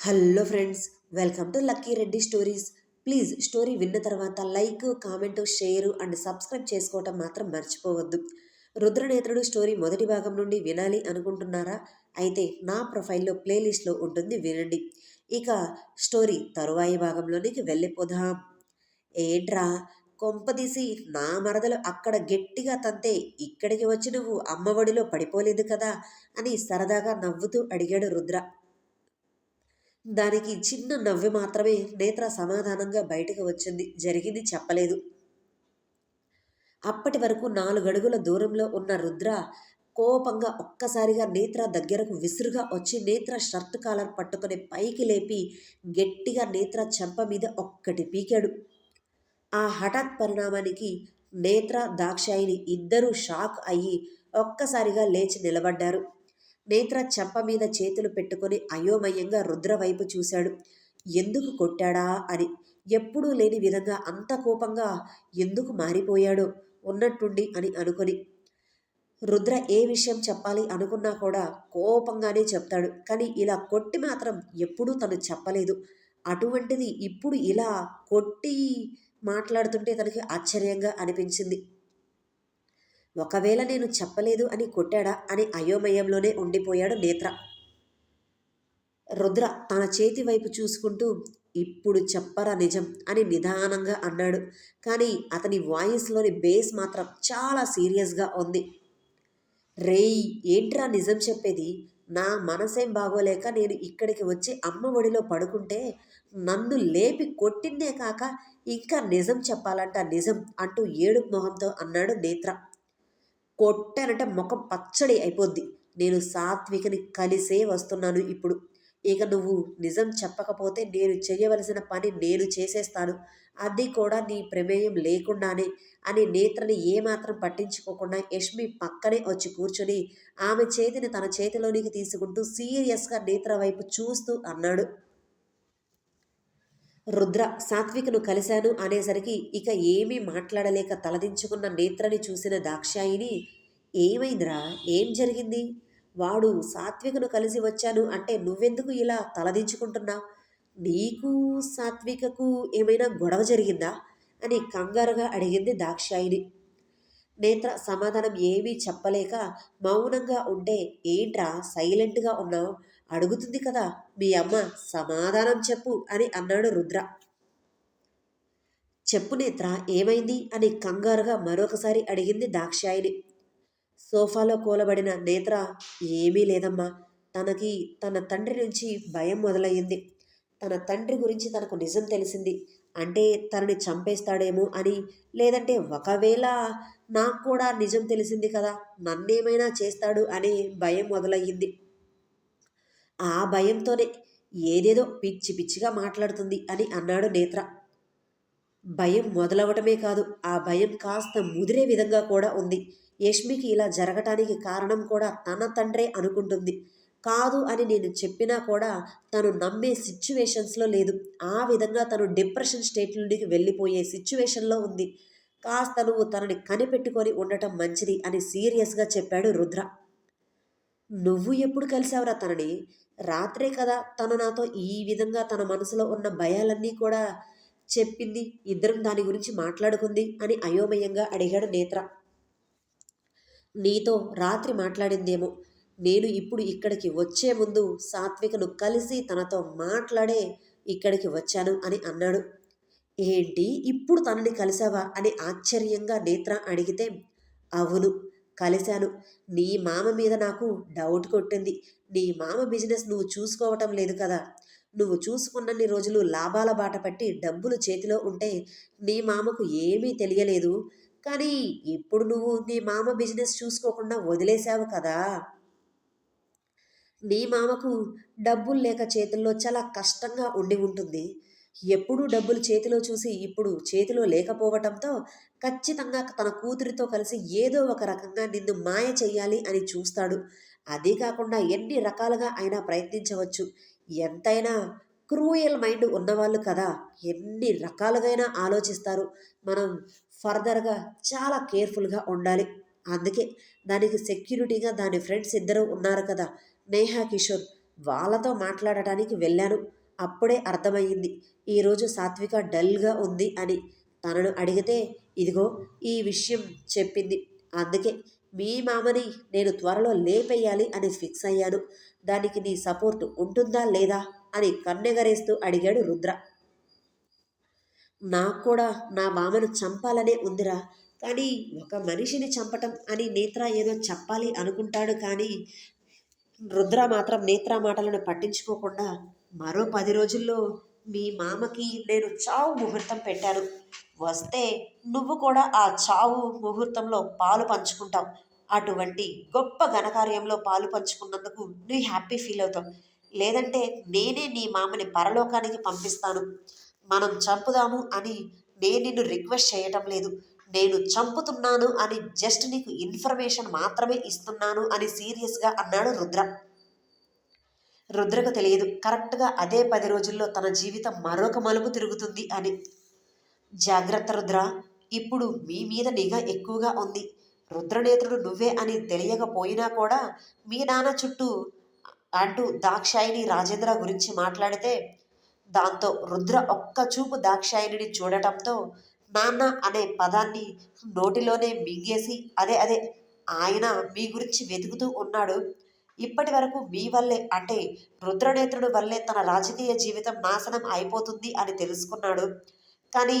Hello friends welcome to Lucky Reddy stories. Please story విన్న తర్వాత like comment share and subscribe చేసుకోవటం మాత్రం మర్చిపోవద్దు. రుద్రనేత్రుడు స్టోరీ మొదటి భాగం నుండి వినాలి అనుకుంటున్నారా? అయితే నా ప్రొఫైల్లో ప్లేలిస్ట్లో ఉంటుంది వినండి. ఇక స్టోరీ తరువాయి భాగంలోనికి వెళ్ళిపోదాం. ఏంట్రా? కొంపదీసి నా మరదలు అక్కడ గట్టిగా తంతే ఇక్కడికి వచ్చి నువ్వు అమ్మఒడిలో పడిపోలేదు కదా? అని సరదాగా నవ్వుతూ అడిగాడు రుద్ర. దానికి చిన్న నవ్వి మాత్రమే నేత్ర సమాధానంగా బయటకు వచ్చింది. జరిగింది చెప్పలేదు. అప్పటి వరకు నాలుగడుగుల దూరంలో ఉన్న రుద్ర కోపంగా ఒక్కసారిగా నేత్ర దగ్గరకు విసురుగా వచ్చి నేత్ర షర్ట్ కాలర్ పట్టుకుని పైకి లేపి గట్టిగా నేత్ర చెంప మీద ఒక్కటి పీకాడు. ఆ హఠాత్ పరిణామానికి నేత్ర దాక్షాయిని ఇద్దరూ షాక్ అయ్యి ఒక్కసారిగా లేచి నిలబడ్డారు. నేత్ర చెంప మీద చేతులు పెట్టుకుని అయోమయంగా రుద్ర వైపు చూశాడు. ఎందుకు కొట్టాడా? అని. ఎప్పుడూ లేని విధంగా అంత కోపంగా ఎందుకు మారిపోయాడో ఉన్నట్టుండి అని అనుకొని. రుద్ర ఏ విషయం చెప్పాలి అనుకున్నా కూడా కోపంగానే చెప్తాడు. కానీ ఇలా కొట్టి మాత్రం ఎప్పుడూ తను చెప్పలేదు. అటువంటిది ఇప్పుడు ఇలా కొట్టి మాట్లాడుతుంటే తనకి ఆశ్చర్యంగా అనిపించింది. ఒకవేళ నేను చెప్పలేదు అని కొట్టాడా అని అయోమయంలోనే ఉండిపోయాడు నేత్ర. రుద్ర తన చేతి వైపు చూసుకుంటూ ఇప్పుడు చెప్పరా నిజం అని నిదానంగా అన్నాడు. కానీ అతని వాయిస్లోని బేస్ మాత్రం చాలా సీరియస్గా ఉంది. రేయ్ ఏంట్రా నిజం చెప్పేది? నా మనసేం బాగోలేక నేను ఇక్కడికి వచ్చి అమ్మ ఒడిలో పడుకుంటే నన్ను లేపి కొట్టిందే కాక ఇంకా నిజం చెప్పాలంట నిజం అంటూ ఏడు మొహంతో అన్నాడు నేత్ర. కొట్టానంటే ముఖం పచ్చడి అయిపోద్ది. నేను సాత్వికని కలిసే వస్తున్నాను ఇప్పుడు. ఇక నువ్వు నిజం చెప్పకపోతే నేను చేయవలసిన పని నేను చేసేస్తాను. అది కూడా నీ ప్రమేయం లేకుండానే. అని నేత్రని ఏమాత్రం పట్టించుకోకుండా యష్మి పక్కనే వచ్చి కూర్చొని ఆమె చేతిని తన చేతిలోనికి తీసుకుంటూ సీరియస్గా నేత్ర వైపు చూస్తూ అన్నాడు. రుద్ర సాత్వికను కలిశాను అనేసరికి ఇక ఏమీ మాట్లాడలేక తలదించుకున్న నేత్రని చూసిన దాక్షాయిని ఏమైందిరా? ఏం జరిగింది? వాడు సాత్వికను కలిసి వచ్చాను అంటే నువ్వెందుకు ఇలా తలదించుకుంటున్నావు? నీకు సాత్వికకు ఏమైనా గొడవ జరిగిందా? అని కంగారుగా అడిగింది దాక్షాయిని నేత్ర సమాధానం ఏమీ చెప్పలేక మౌనంగా ఉంటే ఏంట్రా సైలెంట్గా ఉన్నావు? అడుగుతుంది కదా మీ అమ్మ సమాధానం చెప్పు అని అన్నాడు రుద్ర. చెప్పు నేత్ర ఏమైంది? అని కంగారుగా మరొకసారి అడిగింది దాక్షాయిని సోఫాలో కూలబడిన నేత్ర ఏమీ లేదమ్మా తనకి తన తండ్రి నుంచి భయం మొదలయ్యింది. తన తండ్రి గురించి తనకు నిజం తెలిసింది. అంటే తనని చంపేస్తాడేమో అని లేదంటే ఒకవేళ నాకు కూడా నిజం తెలిసింది కదా నన్నేమైనా చేస్తాడు అనే భయం మొదలయ్యింది. ఆ భయంతోనే ఏదేదో పిచ్చి పిచ్చిగా మాట్లాడుతుంది అని అన్నాడు నేత్ర. భయం మొదలవటమే కాదు ఆ భయం కాస్త ముదిరే విధంగా కూడా ఉంది. యష్మికి ఇలా జరగటానికి కారణం కూడా తన తండ్రే అనుకుంటుంది. కాదు అని నేను చెప్పినా కూడా తను నమ్మే సిచ్యువేషన్స్లో లేదు. ఆ విధంగా తను డిప్రెషన్ స్టేట్ నుండి వెళ్ళిపోయే సిచ్యువేషన్లో ఉంది. కాస్త నువ్వు తనని కనిపెట్టుకొని ఉండటం మంచిది అని సీరియస్గా చెప్పాడు రుద్ర. నువ్వు ఎప్పుడు కలిసావురా తనని? రాత్రే కదా తను నాతో ఈ విధంగా తన మనసులో ఉన్న భయాలన్నీ కూడా చెప్పింది. ఇద్దరం దాని గురించి మాట్లాడుకుంది అని అయోమయంగా అడిగాడు నేత్ర. నీతో రాత్రి మాట్లాడిందేమో. నేను ఇప్పుడు ఇక్కడికి వచ్చే ముందు సాత్వికను కలిసి తనతో మాట్లాడే ఇక్కడికి వచ్చాను అని అన్నాడు. ఏంటి ఇప్పుడు తనని కలిసావా అని ఆశ్చర్యంగా నేత్ర అడిగితే అవును. కలిశాను. నీ మామ మీద నాకు డౌట్ కొట్టింది. నీ మామ బిజినెస్ నువ్వు చూసుకోవటం లేదు కదా. నువ్వు చూసుకున్నన్ని రోజులు లాభాల బాట పట్టి డబ్బులు చేతిలో ఉంటే నీ మామకు ఏమీ తెలియలేదు. కానీ ఇప్పుడు నువ్వు నీ మామ బిజినెస్ చూసుకోకుండా వదిలేశావు కదా. నీ మామకు డబ్బులు లేక చేతుల్లో చాలా కష్టంగా ఉండి ఉంటుంది. ఎప్పుడూ డబ్బులు చేతిలో చూసి ఇప్పుడు చేతిలో లేకపోవటంతో ఖచ్చితంగా తన కూతురితో కలిసి ఏదో ఒక రకంగా నిన్ను మాయ చెయ్యాలి అని చూస్తాడు. అదే కాకుండా ఎన్ని రకాలుగా అయినా ప్రయత్నించవచ్చు. ఎంతైనా క్రూయల్ మైండ్ ఉన్నవాళ్ళు కదా ఎన్ని రకాలుగైనా ఆలోచిస్తారు. మనం ఫర్దర్గా చాలా కేర్ఫుల్గా ఉండాలి. అందుకే దానికి సెక్యూరిటీగా దాని ఫ్రెండ్స్ ఇద్దరు ఉన్నారు కదా నేహా కిషోర్. వాళ్ళతో మాట్లాడటానికి వెళ్ళాను. అప్పుడే అర్థమయ్యింది. ఈరోజు సాత్విక డల్గా ఉంది అని తనను అడిగితే ఇదిగో ఈ విషయం చెప్పింది. అందుకే మీ మామని నేను త్వరలో లేపేయాలి అని ఫిక్స్ అయ్యాను. దానికి నీ సపోర్ట్ ఉంటుందా లేదా అని కన్నెగరేస్తూ అడిగాడు రుద్ర. నాకు కూడా నా మామను చంపాలనే ఉందిరా. కానీ ఒక మనిషిని చంపటం అని నేత్ర ఏదో చెప్పాలి అనుకుంటాడు కానీ రుద్ర మాత్రం నేత్ర మాటలను పట్టించుకోకుండా మరో పది రోజుల్లో మీ మామకి నేను చావు ముహూర్తం పెట్టాను. వస్తే నువ్వు కూడా ఆ చావు ముహూర్తంలో పాలు పంచుకుంటావు. అటువంటి గొప్ప ఘనకార్యంలో పాలు పంచుకున్నందుకు నువ్వు హ్యాపీ ఫీల్ అవుతావు. లేదంటే నేనే నీ మామని పరలోకానికి పంపిస్తాను. మనం చంపుదాము అని నేను నిన్ను రిక్వెస్ట్ చేయటం లేదు. నేను చంపుతున్నాను అని జస్ట్ నీకు ఇన్ఫర్మేషన్ మాత్రమే ఇస్తున్నాను అని సీరియస్గా అన్నాడు రుద్ర. రుద్రకు తెలియదు. కరెక్ట్గా అదే పది రోజుల్లో తన జీవితం మరొక మలుపు తిరుగుతుంది అని. జాగ్రత్త రుద్ర ఇప్పుడు మీ మీద నిఘా ఎక్కువగా ఉంది. రుద్రనేత్రుడు నువ్వే అని తెలియకపోయినా కూడా మీ నాన్న చుట్టూ అంటూ దాక్షాయిని రాజేంద్ర గురించి మాట్లాడితే దాంతో రుద్ర ఒక్క చూపు దాక్షాయిని చూడటంతో నాన్న అనే పదాన్ని నోటిలోనే మింగేసి అదే అదే ఆయన మీ గురించి వెతుకుతూ ఉన్నాడు. ఇప్పటి వరకు మీ వల్లే అంటే రుద్రనేత్రుడు వల్లే తన రాజకీయ జీవితం నాశనం అయిపోతుంది అని తెలుసుకున్నాడు. కానీ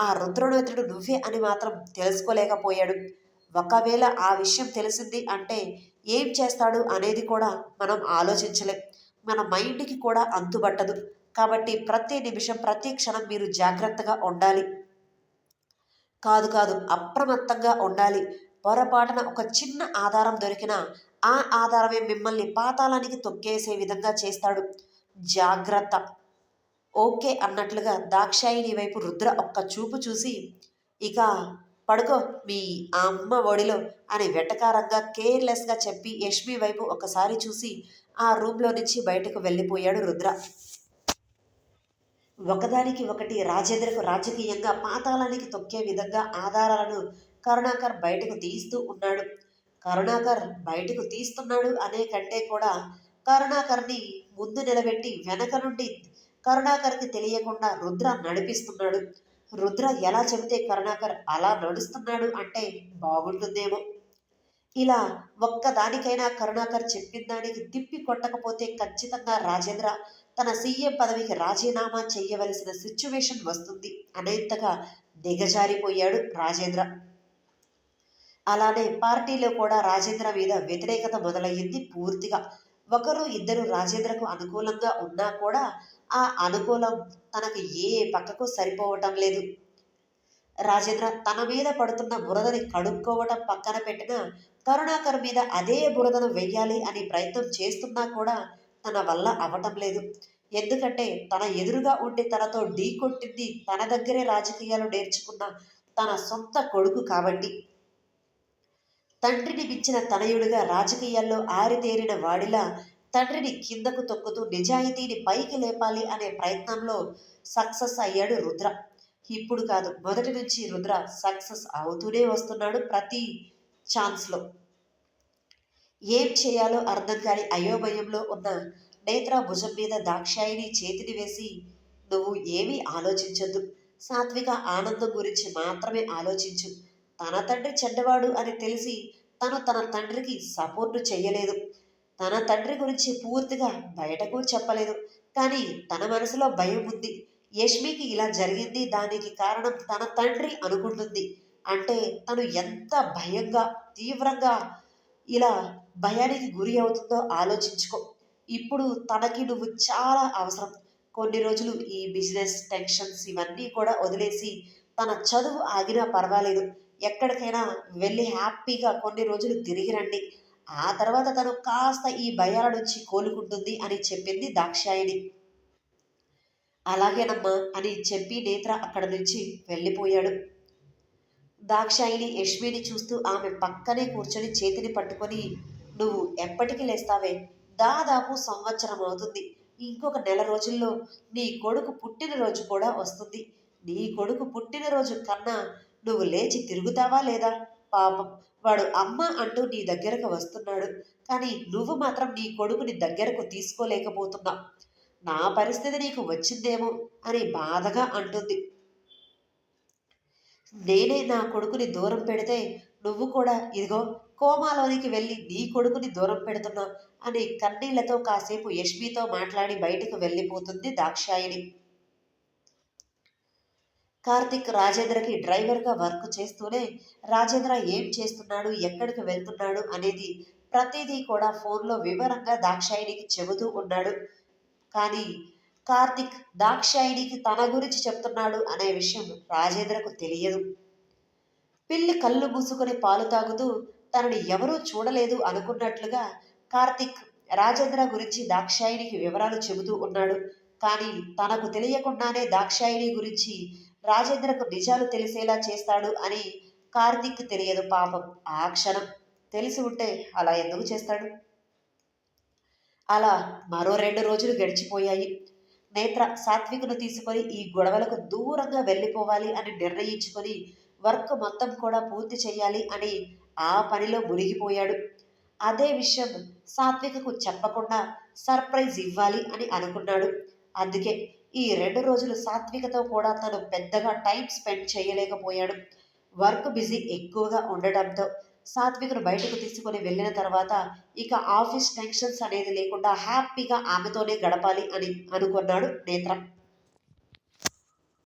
ఆ రుద్రనేత్రుడు నువ్వే అని మాత్రం తెలుసుకోలేకపోయాడు. ఒకవేళ ఆ విషయం తెలిసింది అంటే ఏం చేస్తాడు అనేది కూడా మనం ఆలోచించలేం. మన మైండ్కి కూడా అంతుబట్టదు. కాబట్టి ప్రతి నిమిషం ప్రతి క్షణం మీరు జాగ్రత్తగా ఉండాలి. కాదు కాదు అప్రమత్తంగా ఉండాలి. పొరపాటున ఒక చిన్న ఆధారం దొరికినా ఆ ఆధారమే మిమ్మల్ని పాతాళానికి తొక్కేసే విధంగా చేస్తాడు. జాగ్రత్త. ఓకే అన్నట్లుగా దాక్షాయిని వైపు రుద్ర ఒక్క చూపు చూసి ఇక పడుకో మీ అమ్మ ఒడిలో అని వెటకారంగా కేర్లెస్గా చెప్పి యష్మి వైపు ఒకసారి చూసి ఆ రూమ్లో నుంచి బయటకు వెళ్ళిపోయాడు రుద్ర. ఒకదానికి ఒకటి రాజేంద్రకు రాజకీయంగా పాతాళానికి తొక్కే విధంగా ఆధారాలను కరుణాకర్ బయటకు తీస్తూ ఉన్నాడు. కరుణాకర్ బయటకు తీస్తున్నాడు అనే కంటే కూడా కరుణాకర్ని ముందు నిలబెట్టి వెనక నుండి కరుణాకర్కి తెలియకుండా రుద్ర నడిపిస్తున్నాడు. రుద్ర ఎలా చెబితే కరుణాకర్ అలా నడుస్తున్నాడు అంటే బాగుంటుందేమో. ఇలా ఒక్కదానికైనా కరుణాకర్ చెప్పిన దానికి తిప్పి కొట్టకపోతే ఖచ్చితంగా రాజేంద్ర తన సీఎం పదవికి రాజీనామా చేయవలసిన సిచ్యువేషన్ వస్తుంది. అనేంతగా దిగజారిపోయాడు రాజేంద్ర. అలానే పార్టీలో కూడా రాజేంద్ర మీద వ్యతిరేకత మొదలయ్యింది పూర్తిగా. ఒకరు ఇద్దరు రాజేంద్రకు అనుకూలంగా ఉన్నా కూడా ఆ అనుకూలం తనకు ఏ పక్కకు సరిపోవటం లేదు. రాజేంద్ర తన మీద పడుతున్న బురదని కడుక్కోవటం పక్కన పెట్టిన కరుణాకర్ మీద అదే బురదను వెయ్యాలి అని ప్రయత్నం చేస్తున్నా కూడా తన వల్ల అవటం లేదు. ఎందుకంటే తన ఎదురుగా ఉండి తనతో ఢీ కొట్టింది తన దగ్గరే రాజకీయాలు నేర్చుకున్న తన సొంత కొడుకు కాబట్టి. తండ్రిని మించిన తనయుడిగా రాజకీయాల్లో ఆరితేరిన వాడిలా తండ్రిని కిందకు తొక్కుతూ నిజాయితీని పైకి లేపాలి అనే ప్రయత్నంలో సక్సెస్ అయ్యాడు రుద్ర. ఇప్పుడు కాదు మొదటి నుంచి రుద్ర సక్సెస్ అవుతూనే వస్తున్నాడు ప్రతి ఛాన్స్లో. ఏం చేయాలో అర్థం కాని అయోమయంలో ఉన్న నేత్ర భుజం మీద దాక్షాయిని చేతిని వేసి నువ్వు ఏమీ ఆలోచించొద్దు. సాత్విక ఆనందం గురించి మాత్రమే ఆలోచించు. తన తండ్రి చెడ్డవాడు అని తెలిసి తను తన తండ్రికి సపోర్టు చేయలేదు తన తండ్రి గురించి పూర్తిగా బయటకు చెప్పలేదు. కానీ తన మనసులో భయం ఉంది. యష్మికి ఇలా జరిగింది. దానికి కారణం తన తండ్రి అనుకుంటుంది. అంటే తను ఎంత భయంగా తీవ్రంగా ఇలా భయానికి గురి అవుతుందో ఆలోచించుకో. ఇప్పుడు తనకి నువ్వు చాలా అవసరం. కొన్ని రోజులు ఈ బిజినెస్ టెన్షన్స్ ఇవన్నీ కూడా వదిలేసి తన చదువు ఆగినా పర్వాలేదు. ఎక్కడికైనా వెళ్ళి హ్యాపీగా కొన్ని రోజులు తిరిగి రండి. ఆ తర్వాత తను కాస్త ఈ భయాల నుంచి కోలుకుంటుంది అని చెప్పింది దాక్షాయణి. అలాగేనమ్మా అని చెప్పి నేత్ర అక్కడ నుంచి వెళ్ళిపోయాడు. దాక్షాయిని యష్మిని చూస్తూ ఆమె పక్కనే కూర్చొని చేతిని పట్టుకొని నువ్వు ఎప్పటికీ లేస్తావే? దాదాపు సంవత్సరం అవుతుంది. ఇంకొక నెల రోజుల్లో నీ కొడుకు పుట్టినరోజు కూడా వస్తుంది. నీ కొడుకు పుట్టినరోజు కన్నా నువ్వు లేచి తిరుగుతావా లేదా? పాపం. వాడు అమ్మ అంటూ నీ దగ్గరకు వస్తున్నాడు. కానీ నువ్వు మాత్రం నీ కొడుకుని దగ్గరకు తీసుకోలేకపోతున్నావు నా పరిస్థితి నీకు వచ్చిందేమో అని బాధగా అంటుంది. నేనే నా కొడుకుని దూరం పెడితే నువ్వు కూడా ఇదిగో కోమాలోనికి వెళ్ళి నీ కొడుకుని దూరం పెడుతున్నావు అని కన్నీళ్ళతో కాసేపు యష్మితో మాట్లాడి బయటకు వెళ్ళిపోతుంది దాక్షాయిని కార్తిక్ రాజేంద్రకి డ్రైవర్గా వర్క్ చేస్తూనే రాజేంద్ర ఏం చేస్తున్నాడు ఎక్కడికి వెళ్తున్నాడు అనేది ప్రతిదీ కూడా ఫోన్లో వివరంగా దాక్షాయినికి చెబుతూ ఉన్నాడు. కానీ కార్తిక్ దాక్షాయినికి తన గురించి చెప్తున్నాడు అనే విషయం రాజేంద్రకు తెలియదు. పిల్లి కళ్ళు మూసుకొని పాలు తాగుతూ తనని ఎవరూ చూడలేదు అనుకున్నట్లుగా కార్తిక్ రాజేంద్ర గురించి దాక్షాయినికి వివరాలు చెబుతూ ఉన్నాడు. కానీ తనకు తెలియకుండానే దాక్షాయిని గురించి రాజేంద్రకు నిజాలు తెలిసేలా చేస్తాడు అని కార్తిక్ తెలియదు పాపం. ఆ క్షణం తెలిసి ఉంటే అలా ఎందుకు చేస్తాడు? అలా మరో రెండు రోజులు గడిచిపోయాయి. నేత్ర సాత్వికను తీసుకొని ఈ గొడవలకు దూరంగా వెళ్ళిపోవాలి అని నిర్ణయించుకొని వర్క్ మొత్తం కూడా పూర్తి చేయాలి అని ఆ పనిలో మునిగిపోయాడు. అదే విషయం సాత్వికకు చెప్పకుండా సర్ప్రైజ్ ఇవ్వాలి అని అనుకున్నాడు. అందుకే ఈ రెండు రోజులు సాత్వికతో కూడా తను పెద్దగా టైం స్పెండ్ చేయలేకపోయాడు. వర్క్ బిజీ ఎక్కువగా ఉండడంతో సాత్వికను బయటకు తీసుకొని వెళ్ళిన తర్వాత ఇక ఆఫీస్ టెన్షన్స్ అనేది లేకుండా హ్యాపీగా ఆమెతోనే గడపాలి అని అనుకున్నాడు నేత్ర.